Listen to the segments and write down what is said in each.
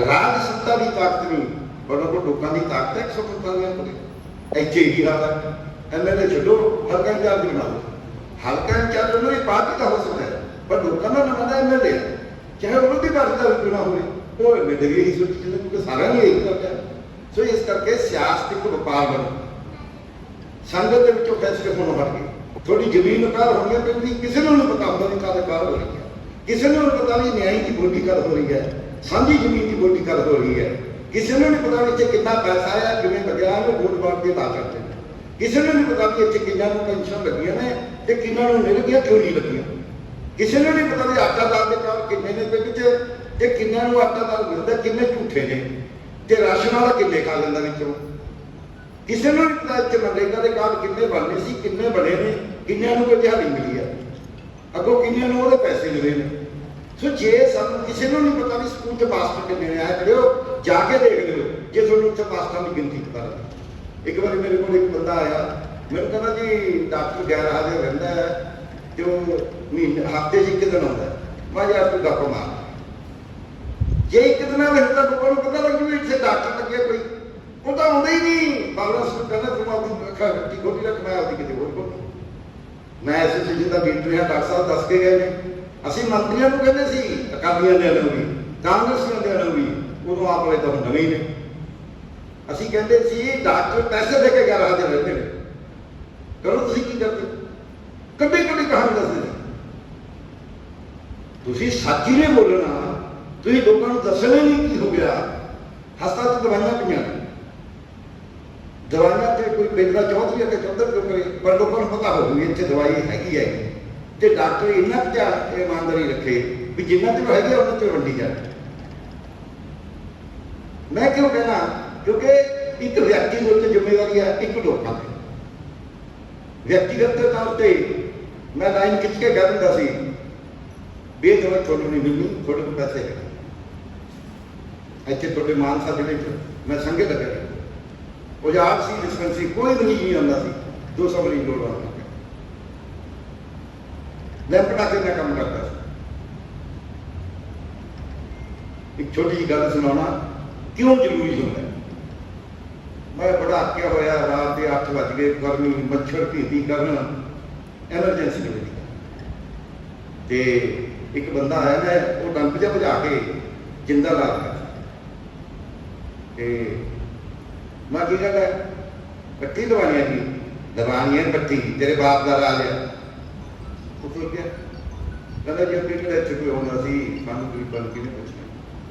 ਰਾਜ ਸੱਤਾ ਦੀ ਤਾਕਤ ਨਹੀਂ, ਪਰ ਉਹ ਲੋਕਾਂ ਦੀ ਤਾਕਤ ਹੈ 145 ਕੋਲੇ ਇੱਥੇ ਹੀ ਹਾਲ ਐਮਐਲਏ ਛੱਡੋ, ਹਲਕਾ ਇੰਚਾਰਜ ਬਣਾ ਲਓ। ਹਲਕਾ ਇੰਚਾਰਜ ਉਹਨਾਂ ਦੀ ਪਾਰਟੀ ਦਾ ਹੋ ਸਕਦਾ ਹੈ, ਪਰ ਲੋਕਾਂ ਦਾ ਨਵਾਂ ਐਮਐਲਏ ਚਾਹੇ ਉਹਨਾਂ ਦੀ ਪਾਰਟੀ ਦਾ ਵੀ ਨਾ ਹੋਵੇ, ਉਹ ਐਮਐਲਏ ਹੀ ਸੋਚੀ ਜਾਂਦੇ ਕਿਉਂਕਿ ਸਾਰਿਆਂ ਨੇ ਇਹੀ ਕਰਦਾ ਸੋ ਇਸ ਕਰਕੇ ਸਿਆਸਤ ਇੱਕ ਵਪਾਰ ਬਣ। ਸੰਗਤ ਦੇ ਵਿੱਚੋਂ ਫੈਸਲੇ ਹੋਣ ਹਟ ਗਏ। ਥੋੜੀ ਜ਼ਮੀਨ ਵਪਾਰ ਹੋ ਗਈ ਕਿਉਂਕਿ ਕਿਸੇ ਨੂੰ ਨਹੀਂ ਪਤਾ ਹੁੰਦਾ ਵੀ ਕਾਹਦੇ ਕਾਰ ਹੋ ਰਹੀ ਹੈ। ਕਿਸੇ ਨੂੰ ਨਹੀਂ ਪਤਾ ਵੀ ਨਿਆਂ ਦੀ ਬੋਲੀ ਕਦ ਹੋ ਰਹੀ ਹੈ। ਸਾਂਝੀ ਜ਼ਮੀਨ ਦੀ ਬੋਲੀ ਗੱਲ ਹੋ ਰਹੀ ਹੈ। ਕਿਸੇ ਨੂੰ ਨਹੀਂ ਪਤਾ ਇੱਥੇ ਕਿੰਨਾ ਪੈਸਾ ਆਇਆ ਕਿਵੇਂ ਲੱਗਿਆ ਉਹਨੂੰ ਵੋਟ ਪਾੜ ਕੇ ਲਾ ਕਰਦੇ ਕਿਸੇ ਨੂੰ ਨਹੀਂ ਪਤਾ ਕਿ ਇੱਥੇ ਕਿੰਨਾਂ ਨੂੰ ਪੈਨਸ਼ਨ ਲੱਗੀਆਂ ਨੇ ਤੇ ਕਿੰਨਾਂ ਨੂੰ ਨਹੀਂ ਲੱਗੀਆਂ, ਕਿਉਂ ਨਹੀਂ ਲੱਗੀਆਂ। ਕਿਸੇ ਨੂੰ ਨਹੀਂ ਪਤਾ ਵੀ ਆਟਾ ਦਾਲ ਦੇ ਕਾਰ ਕਿੰਨੇ ਨੇ ਪਿੰਡ 'ਚ ਤੇ ਕਿੰਨਾਂ ਨੂੰ ਆਟਾ ਦਾਲ ਮਿਲਦਾ, ਕਿੰਨੇ ਝੂਠੇ ਨੇ ਤੇ ਰਾਸ਼ਨ ਵਾਲਾ ਕਿੰਨੇ ਖਾ ਲੈਂਦਾ ਵਿੱਚੋਂ। ਕਿਸੇ ਨੂੰ ਨਹੀਂ ਪਤਾ ਇੱਥੇ ਮਨਰੇਗਾ ਦੇ ਕਾਰਡ ਕਿੰਨੇ ਬਣਨੇ ਸੀ, ਕਿੰਨੇ ਬਣੇ ਨੇ, ਕਿੰਨਿਆਂ ਨੂੰ ਕੋਈ ਦਿਹਾੜੀ ਮਿਲੀ ਹੈ ਅੱਗੋਂ ਕਿੰਨਿਆਂ ਨੂੰ ਉਹਦੇ ਪੈਸੇ ਮਿਲੇ ਨੇ। ਸੋ ਜੇ ਸਾਨੂੰ ਕਿਸੇ ਨੂੰ ਨਹੀਂ ਪਤਾ ਵੀ ਸਕੂਲ 'ਚ ਮਾਸਟਰ ਕਿੰਨੇ ਨੇ ਆਇਆ ਖੜਿਓ ਜਾ ਕੇ ਦੇਖ ਲਿਓ, ਜੇ ਤੁਹਾਨੂੰ ਉੱਥੇ ਮਾਸਟਰਾਂ ਦੀ ਗਿਣਤੀ ਪਤਾ ਲੱਗੇ। ਇੱਕ ਵਾਰੀ ਮੇਰੇ ਕੋਲ ਇੱਕ ਬੰਦਾ ਆਇਆ, ਮੈਨੂੰ ਕਹਿੰਦਾ ਜੀ, ਡਾਕਟਰ ਗੈਰ ਹਾਜ਼ਰ ਰਹਿੰਦਾ ਹੈ ਤੇ ਉਹ ਮਹੀਨੇ, ਹਫ਼ਤੇ 'ਚ ਇੱਕ ਦਿਨ ਆਉਂਦਾ ਮੈਂ ਯਾਰ ਤੂੰ ਗੱਪ ਮਾਰ। ਜੇ ਇੱਕ ਦਿਨ ਆਵੇ ਤਾਂ ਲੋਕਾਂ ਨੂੰ ਪਤਾ ਲੱਗੂ ਵੀ ਇੱਥੇ ਡਾਕਟਰ ਲੱਗੇ ਕੋਈ। ਉਹ ਤਾਂ ਆਉਂਦਾ ਹੀ ਨਹੀਂ। ਬਾਬਰਾ ਸਿੰਘ ਕਹਿੰਦਾ, ਤੂੰ ਆਪਣੀ ਅੱਖਾਂ ਰੱਖੀ ਗੋਲੀ ਰੱਖ ਮੈਂ ਆਪਦੀ ਕਿਤੇ ਹੋਰ ਕੋਲ ਮੈਂ ਐਸੋਸੀਏਸ਼ਨ ਦਾ ਲੀਡਰ ਹਾਂ ਡਾਕਟਰ ਸਾਹਿਬ ਦੱਸ ਕੇ ਗਏ ਨੇ। ਅਸੀਂ ਮੰਤਰੀਆਂ ਨੂੰ ਕਹਿੰਦੇ ਸੀ, ਅਕਾਲੀਆਂ ਦੇ ਨੂੰ ਵੀ ਕਾਂਗਰਸੀਆਂ ਦੇ ਨੂੰ ਵੀ ਉਦੋਂ ਆਪ ਵਾਲੇ ਤਾਂ ਨਵੇਂ ਨੇ। ਅਸੀਂ ਕਹਿੰਦੇ ਸੀ, ਡਾਕਟਰ ਪੈਸੇ ਦੇ ਕੇ ਘਰ ਹਾਜ਼ਰ ਰਹਿੰਦੇ ਨੇ। ਕਰੋ ਤੁਸੀਂ ਕੀ ਕਰਦੇ? ਕੱਢੇ ਕੱਢੇ ਕਹਾਣੀ ਦੱਸਦੇ ਨੇ ਤੁਸੀਂ ਸੱਚ ਹੀ ਨਹੀਂ ਬੋਲਣਾ, ਤੁਸੀਂ ਲੋਕਾਂ ਨੂੰ ਦੱਸਣਾ ਨਹੀਂ ਕੀ ਹੋ ਗਿਆ। ਹਸਪਤਾਲ 'ਚ ਦਵਾਈਆਂ ਪਈਆਂ ਨੇ। ਦਵਾਈਆਂ ਤੇ ਕੋਈ ਪਿੰਡ ਦਾ ਚੌਧਰੀ ਆ ਚੌਧਰ ਕਿਉਂ ਕਰੇ? ਪਰ ਲੋਕਾਂ ਨੂੰ ਪਤਾ ਹੋਊ ਵੀ ਇੱਥੇ ਦਵਾਈ ਹੈਗੀ ਹੈ ਤੇ ਡਾਕਟਰ ਇੰਨਾ ਧਿਆਨ, ਇਮਾਨਦਾਰੀ ਰੱਖੇ ਵੀ ਜਿੰਨਾ ਤੇ ਹੈਗੇ ਉਹਨਾਂ ਤੇ ਵੰਡੀ ਜਾ। ਮੈਂ ਕਿਉਂ ਕਹਿਣਾ? ਕਿਉਂਕਿ ਇੱਕ ਵਿਅਕਤੀ ਦੇ ਉੱਤੇ ਜ਼ਿੰਮੇਵਾਰੀ ਹੈ ਇੱਕ ਲੋਕਾਂ ਦੀ। ਵਿਅਕਤੀਗਤ ਦੇ ਤੌਰ ਤੇ ਮੈਂ ਲਾਈਨ ਖਿੱਚ ਕੇ ਕਹਿ ਦਿੰਦਾ ਸੀ ਵੀ ਇਹ ਦਵਾਈ ਤੁਹਾਨੂੰ ਨਹੀਂ ਮਿਲਣੀ, ਤੁਹਾਡੇ ਕੋਲ ਪੈਸੇ ਹੈ ਇੱਥੇ ਤੁਹਾਡੇ ਮਾਨਸਾ ਜ਼ਿਲ੍ਹੇ 'ਚ ਮੈਂ ਸੰਗੇ ਲੱਗਿਆ ਉਜਾੜ ਸੀ ਡਿਸਪੈਂਸਰੀ ਕੋਈ ਮਰੀਜ਼ ਨਹੀਂ ਆਉਂਦਾ ਸੀ 200 ਮਰੀਜ਼ ਲੋੜ ਆਉਂਦਾ ਲੈਂਪਟਾ ਕੇ ਮੈਂ ਕੰਮ ਕਰਦਾ ਸੀ। ਇੱਕ ਛੋਟੀ ਜਿਹੀ ਗੱਲ ਸੁਣਾਉਣਾ, ਕਿਉਂ ਜ਼ਰੂਰੀ ਹੁੰਦਾ ਮੈਂ ਬੜਾ ਅੱਕਿਆ ਹੋਇਆ, ਰਾਤ ਦੇ 8 ਵਜ ਗਏ, ਗਰਮੀ, ਮੱਛਰ, ਭੀਤੀ ਕਰਨ ਐਮਰਜੈਂਸੀ ਦੇ ਵਿੱਚ। ਤੇ ਇੱਕ ਬੰਦਾ ਆਇਆ ਨਾ, ਉਹ ਡੰਪ ਜਿਹਾ ਭਜਾ ਕੇ ਜਿੰਦਾ ਲਾ ਦਿੱਤਾ। ਤੇ ਮੈਂ ਕੀ ਕਹਿੰਦਾ ਪੱਟੀ ਦਵਾਈਆਂ ਕੀ ਦਵਾਈਆਂ ਪੱਟੀ ਤੇਰੇ ਬਾਪ ਦਾ ਰਾਜ ਹੈ ਉਹ ਗਿਆ ਕਹਿੰਦਾ ਜੇ ਕਿਹੜਾ ਇੱਥੇ ਕੋਈ ਆਉਂਦਾ ਸੀ? ਸਾਨੂੰ ਕੋਈ ਬਲ ਕਿਨੇ ਪੁੱਛਿਆ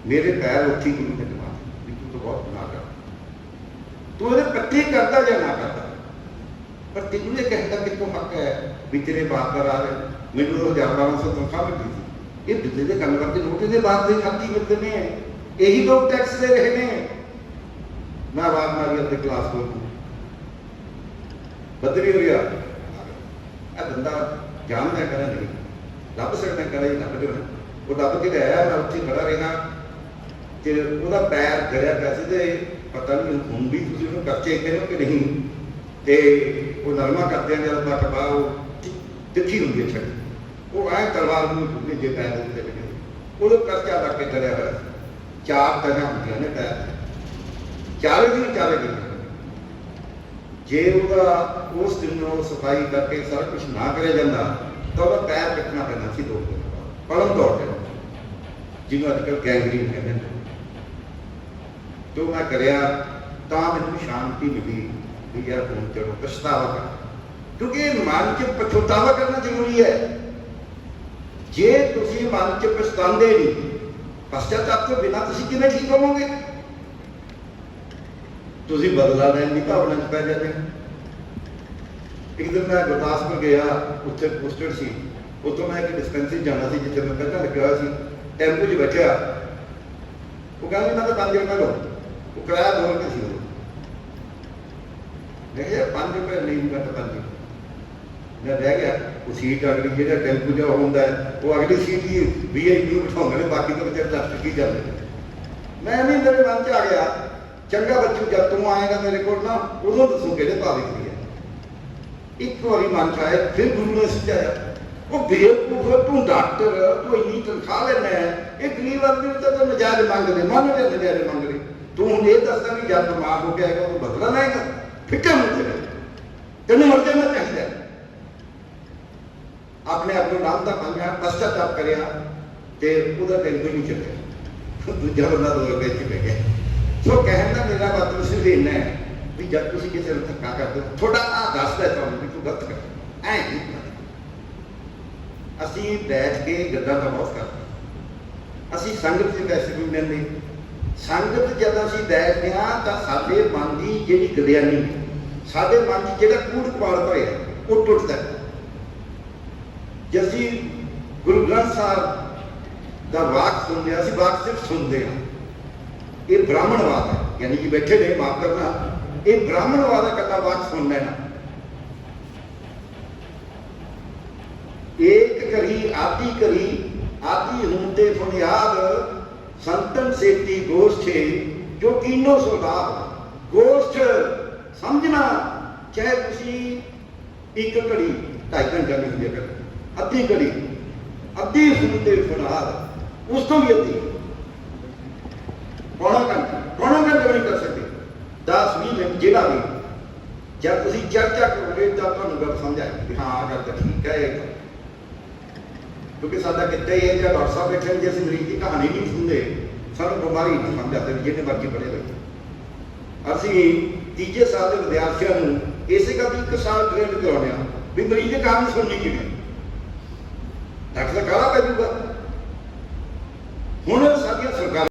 ਮੇਰੇ ਪੈਰ ਉੱਠੀ ਗੁਰੂ ਨੇ ਦਵਾ ਵੀ ਤੂੰ ਤਾਂ ਬਹੁਤ ਗੁਨਾਹ ਕਰ ਤੂੰ ਇਹਦੇ ਪੱਟੀ ਕਰਦਾ ਜਾਂ ਨਾ ਕਰਦਾ? ਪਰ ਤੈਨੂੰ ਇਹ ਕਹਿੰਦਾ ਕਿ ਤੂੰ ਹੱਕ ਹੈ ਵੀ ਤੇਰੇ ਬਾਪ ਦਾ ਰਾਜ ਮੈਨੂੰ ਉਹ ਹਜ਼ਾਰ ਤਨਖਾਹ ਮਿਲਦੀ ਸੀ। ਇਹ ਦਿੱਲੀ ਦੇ ਕੰਮ ਕਰਦੇ ਨੋਟ ਦੇ ਬਾਅਦ ਦੇ ਖਾਤੀ ਮਿਲਦੇ ਨੇ। ਇਹੀ ਲੋਕ ਟੈਕਸ ਦੇ ਰਹੇ ਨੇ। ਮੈਂ ਆਵਾਜ਼ ਮਾਰੀ ਆਪਣੇ ਕਲਾਸ ਕੋਲ ਬਦਲੀ ਹੋ ਗਿਆ ਇਹ ਬੰਦਾ ਜਾਣਦਾ ਕਰਾਂ ਨਹੀਂ। ਲੱਭ ਸਕਦਾ ਕਰਾਂ ਹੀ ਲੱਭ ਜੋ ਉਹ ਲੱਭ ਕੇ ਲਿਆਇਆ ਮੈਂ ਉੱਥੇ ਖੜਾ ਰਿਹਾ ਤੇ ਉਹਦਾ ਪੈਰ ਗੜਿਆ ਪਿਆ ਸੀ ਤੇ ਪਤਾ ਨਹੀਂ ਹੁਣ ਵੀ ਤੁਸੀਂ ਉਹਨੂੰ ਕੱਚੇ ਕਹਿੰਦੇ ਹੋ ਕਿ ਨਹੀਂ। ਤੇ ਉਹ ਨਰਮਾ ਕਰਦੇ ਆ ਜਦ ਤੱਕ ਬਾ ਉਹ ਤਿੱਖੀ ਹੁੰਦੀ ਹੈ ਛੱਡ। ਉਹ ਐ ਤਲਵਾਰ ਨੂੰ ਟੁੱਟੇ ਜੇ ਪੈਰ ਦੇ ਉੱਤੇ ਲੱਗੇ। ਉਹਦੇ ਕੱਚਾ ਲੱਗ ਕੇ ਚੜਿਆ ਹੋਇਆ ਚਾਰ ਤਰ੍ਹਾਂ ਹੁੰਦੀਆਂ ਨੇ ਪੈਰ ਚਾਰੇ ਦਿਨ ਚਾਰੇ ਦਿਨ ਜੇ ਉਹਦਾ ਉਸ ਦਿਨ ਨੂੰ ਸਫ਼ਾਈ ਕਰਕੇ ਸਾਰਾ ਕੁਝ ਨਾ ਕਰਿਆ ਜਾਂਦਾ, ਤਾਂ ਉਹਦਾ ਪੈਰ ਕੱਟਣਾ ਪੈਂਦਾ ਸੀ ਦੋ ਦਿਨ ਬਾਅਦ ਤੌਰ ਤੇ। ਜਿਹਨੂੰ ਅੱਜ ਕੱਲ੍ਹ ਗੈਂਗਰੀਨ ਕਹਿੰਦੇ ਨੇ। ਜੋ ਮੈਂ ਕਰਿਆ, ਤਾਂ ਮੈਨੂੰ ਸ਼ਾਂਤੀ ਮਿਲੀ ਵੀ ਯਾਰ ਹੁਣ ਚਲੋ ਪਛਤਾਵਾ ਕਰ ਕਿਉਂਕਿ ਮਨ 'ਚ ਪਛਤਾਵਾ ਕਰਨਾ ਜ਼ਰੂਰੀ ਹੈ। ਜੇ ਤੁਸੀਂ ਮਨ 'ਚ ਪਛਤਾਉਂਦੇ ਨਹੀਂ ਪਛਤਾਵਾ ਤੋਂ ਬਿਨਾਂ ਤੁਸੀਂ ਕਿਵੇਂ ਠੀਕ ਹੋਵੋਗੇ? ਤੁਸੀਂ ਬਦਲਾ ਲੈਣ ਦੀ ਭਾਵਨਾ 'ਚ ਪੈ ਜਾਂਦੇ ਹੋ। ਇੱਕ ਦਿਨ ਮੈਂ ਗੁਰਦਾਸਪੁਰ ਗਿਆ, ਉੱਥੇ ਪੋਸਟਡ ਸੀ। ਉੱਥੋਂ ਮੈਂ ਇੱਕ ਡਿਸਪੈਂਸਰੀ ਜਾਣਾ ਸੀ, ਜਿੱਥੇ ਮੈਂ ਪਹਿਲਾਂ ਲੱਗਿਆ ਸੀ। ਟੈਂਪੂ 'ਚ ਬੈਠਿਆ। ਉਹ ਕਹਿੰਦਾ ਮੈਂ ਤਾਂ ਪੰਜ ਰੁਪਏ ਲਓ। ਉਹ ਕਿਰਾਇਆ ਦੋ ਰੁਪਏ ਸੀ ਮੈਂ ਕਿਹਾ, ਪੰਜ ਰੁਪਏ ਨਹੀਂ, ਮੈਂ ਤਾਂ ਪੰਜ ਮੈਂ ਰਹਿ ਗਿਆ। ਉਹ ਸੀਟ ਅਗਲੀ ਜਿਹੜਾ ਟੈਂਪੂ ਜਿਹਾ ਹੁੰਦਾ ਉਹ ਅਗਲੀ ਸੀਟ ਹੀ ਵੀਆਈਪੀ ਨੂੰ ਬਿਠਾਉਂਦੇ ਨੇ, ਬਾਕੀ ਤਾਂ ਵਿਚਾਰੇ ਦਸ ਕੀ ਜਾਂਦੇ ਨੇ। ਮੈਂ ਵੀ ਮੇਰੇ ਮਨ 'ਚ ਆ ਗਿਆ। ਚੰਗਾ ਬੱਚੂ, ਜਦ ਤੂੰ ਆਏਗਾ ਮੇਰੇ ਕੋਲ ਨਾ ਉਦੋਂ ਦੱਸੂ ਕਿਹੜੇ ਭਾਵੇਂ ਕੀ ਹੈ। ਇੱਕ ਵਾਰੀ ਮਨ 'ਚ ਆਇਆ, ਫਿਰ ਗੁਰੂ ਨੇ ਸਮਝਾਇਆ ਉਹ ਬੇਵਕੂਫ, ਤੂੰ ਡਾਕਟਰ, ਤੂੰ ਇੰਨੀ ਤਨਖਾਹ ਲੈਣਾ ਹੈ ਇਹ ਗਰੀਬ ਆਦਮੀ ਨੂੰ ਤਾਂ ਤੂੰ ਮੰਗਦੇ ਮੰਨ ਲੈ ਨਜਾਇਜ਼ ਮੰਗਦੇ ਤੂੰ ਹੁਣ ਇਹ ਦੱਸਦਾ ਵੀ ਜਦ ਬਿਮਾਰ ਹੋ ਕੇ ਆਏਗਾ ਉਹ ਬਦਲਾ ਲੈਗਾ ਫਿੱਕਾ ਮੁੱਤੇ ਤੈਨੂੰ ਮਰ ਜਾਣਾ ਚਾਹੀਦਾ। ਆਪਣੇ ਆਪ ਨੂੰ ਨਾਮ ਦਾ ਮੰਗਿਆ ਪਛਤਾਪ ਕਰਿਆ, ਤੇ ਉਹਦਾ ਟੈਂਸ਼ਨ ਨਹੀਂ ਚੱਲਿਆ। ਦੂਜਾ ਬੰਦਾ ਦੋ ਰੁਪਏ ਚ ਪੈ ਗਿਆ। ਸੋ ਕਹਿਣ ਦਾ ਇੰਨਾ ਹੈ ਵੀ ਜਦ ਤੁਸੀਂ ਕਿਸੇ ਨੂੰ ਧੱਕਾ ਕਰਦੇ ਹੋ, ਤੁਹਾਡਾ ਆ ਦੱਸਦਾ ਤੁਹਾਨੂੰ ਵੀ ਤੂੰ ਗਲਤ ਕਰ। ਐ ਅਸੀਂ ਬੈਠ ਕੇ ਗੱਦਾਂ ਦਾ ਬਹੁਤ ਕਰਦੇ ਅਸੀਂ ਸੰਗਤ ਦੇ ਵੈਸੇ ਵੀ ਮਿਲਦੇ ਸੰਗਤ ਜਦ ਅਸੀਂ ਬੈਠਦੇ ਹਾਂ, ਤਾਂ ਸਾਡੇ ਮਨ ਦੀ ਜਿਹੜੀ ਗਲਿਆਨੀ ਸਾਡੇ ਮਨ 'ਚ ਜਿਹੜਾ ਕੂੜ ਕਵਾੜ ਹੋਇਆ, ਉਹ ਟੁੱਟਦਾ ਹੈ। ਜੇ ਅਸੀਂ ਗੁਰੂ ਗ੍ਰੰਥ ਸਾਹਿਬ ਦਾ ਵਾਕ ਸੁਣਦੇ ਹਾਂ, ਅਸੀਂ ਵਾਕ ਸਿਰਫ ਸੁਣਦੇ ਹਾਂ। ਇਹ ਬ੍ਰਾਹਮਣਵਾਦ ਹੈ। ਯਾਨੀ ਕਿ ਬੈਠੇ ਨੇ, ਮਾਫ ਕਰਨਾ। ਇਹ ਬ੍ਰਾਹਮਣਵਾਦ ਦਾ ਕੱਲਾ ਵਾਕ ਸੁਣ ਲੈਣਾ ਏਕ ਕਰੀ, ਆਦੀ ਕਰੀ, ਆਦੀ ਹੁੰਦੇ ਬੁਨਿਆਦ, ਸੰਤਨ ਸੇਤੀ ਗੋਸ਼ਠੇ, ਜੋ ਕੀਨੋ ਸੁਲਾਭ ਗੋਸ਼ਠ ਸਮਝਣਾ, ਚਾਹੇ ਤੁਸੀਂ ਇੱਕ ਘੜੀ, ਢਾਈ ਘੰਟੇ ਨਹੀਂ ਹੁੰਦੀ ਅੱਧੀ ਘੜੀ, ਅੱਧੀ ਹੁੰਦੇ ਬੁਨਿਆਦ। ਉਸ ਤੋਂ ਵੀ ਅੱਧੀ ਪੌਣਾ ਘੰਟਾ ਪੌਣਾ ਘੰਟਾ ਵੀ ਨਹੀਂ ਕਰ ਸਕਦੇ 10 20 ਮਿੰਟ ਜਿਹੜਾ ਵੀ ਜਦ ਤੁਸੀਂ ਚਰਚਾ ਕਰੋਗੇ ਤਾਂ ਤੁਹਾਨੂੰ ਗੱਲ ਸਮਝ ਆਏਗੀ ਹਾਂ ਆਹ ਗੱਲ ਤਾਂ ਠੀਕ ਹੈ, ਇਹ ਕਿਉਂਕਿ ਸਾਡਾ ਕਿੱਤਾ ਹੀ ਹੈ ਕਿ ਡਾਕਟਰ ਸਾਹਿਬ ਬੈਠੇ ਨੇ, ਜੇ ਅਸੀਂ ਮਰੀਜ਼ ਦੀ ਕਹਾਣੀ ਨਹੀਂ ਸੁਣਦੇ, ਸਾਨੂੰ ਬਿਮਾਰੀ ਨਹੀਂ ਸਮਝ ਆਉਂਦੀ ਜਿਹਨੇ ਮਰਜ਼ੀ ਪੜੇ ਬੈਠੇ ਅਸੀਂ ਤੀਜੇ ਸਾਲ ਦੇ ਵਿਦਿਆਰਥੀਆਂ ਨੂੰ ਇਸੇ ਗੱਲ ਦੀ ਇੱਕ ਸਾਲ ਟ੍ਰੇਨਡ ਕਰਾਉਂਦੇ ਹਾਂ, ਵੀ ਮਰੀਜ਼ ਦੀ ਕਹਾਣੀ ਸੁਣਨੀ ਕਿਵੇਂ? ਡਾਕਟਰ ਕਾਲਾ ਪੈ ਜਾਊਗਾ। ਹੁਣ ਸਾਡੀਆਂ ਸਰਕਾਰਾਂ